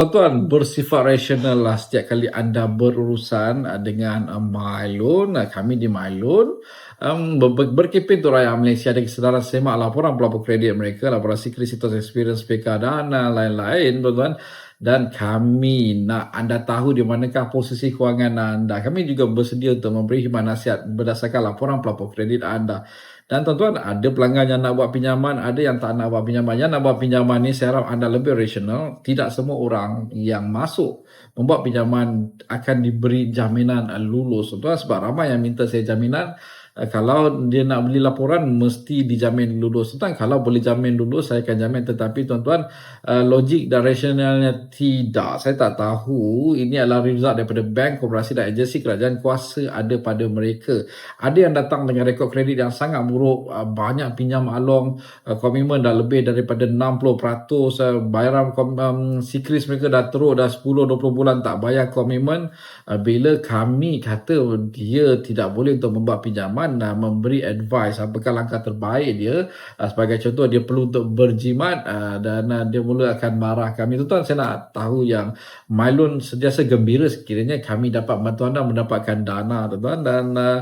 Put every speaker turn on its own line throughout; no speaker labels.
Tuan bersifat rasional lah setiap kali anda berurusan uh, dengan uh, kami di MyLoan. Um, ber- ber- berkeping untuk rakyat Malaysia dengan kesedaran semak laporan pelapor kredit mereka, laporan secret situs experience PK dan uh, lain-lain, tuan-tuan. Dan kami nak anda tahu di manakah posisi kewangan anda. Kami juga bersedia untuk memberi khidmat nasihat berdasarkan laporan pelapor kredit anda. Dan tuan-tuan, ada pelanggan yang nak buat pinjaman, ada yang tak nak buat pinjaman. Yang nak buat pinjaman ni, saya harap anda lebih rasional. Tidak semua orang yang masuk membuat pinjaman akan diberi jaminan lulus. Tuan-tuan, sebab ramai yang minta saya jaminan, kalau dia nak beli laporan mesti dijamin lulus. Tuan kalau boleh jamin lulus saya akan jamin tetapi tuan-tuan uh, logik dan rasionalnya tidak. Saya tak tahu ini adalah result daripada bank, koperasi dan agensi kerajaan kuasa ada pada mereka. Ada yang datang dengan rekod kredit yang sangat buruk, uh, banyak pinjam along, komitmen dah lebih daripada 60%, uh, bayaran um, sikris mereka dah teruk dah 10 20 bulan tak bayar komitmen. Uh, bila kami kata dia tidak boleh untuk membuat pinjaman uh, memberi advice apakah langkah terbaik dia. Uh, sebagai contoh dia perlu untuk berjimat uh, dan uh, dia mula akan marah kami. Tuan-tuan saya nak tahu yang Mylon sentiasa gembira sekiranya kami dapat bantu anda mendapatkan dana tuan-tuan. Dan uh,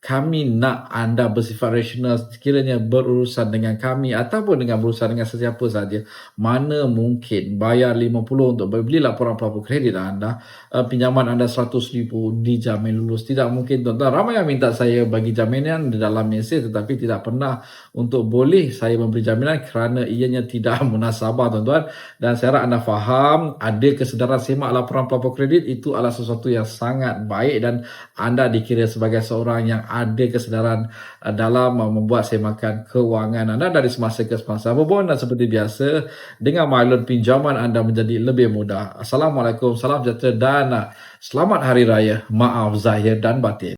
kami nak anda bersifat rasional sekiranya berurusan dengan kami ataupun dengan berurusan dengan sesiapa saja. Mana mungkin bayar 50 untuk beli laporan pelapor kredit anda, uh, pinjaman anda 100 ribu dijamin lulus. Tidak mungkin tuan-tuan. Ramai yang minta saya bagi jaminan di dalam mesej tetapi tidak pernah untuk boleh saya memberi jaminan kerana ianya tidak munasabah tuan-tuan. Dan saya harap anda faham ada kesedaran semak laporan pelapor kredit itu adalah sesuatu yang sangat baik dan anda dikira sebagai seorang yang ada kesedaran uh, dalam uh, membuat semakan kewangan anda dari semasa ke semasa. Apapun dan seperti biasa, dengan Mylon pinjaman anda menjadi lebih mudah. Assalamualaikum, salam sejahtera dan uh, selamat Hari Raya. Maaf Zahir dan Batin.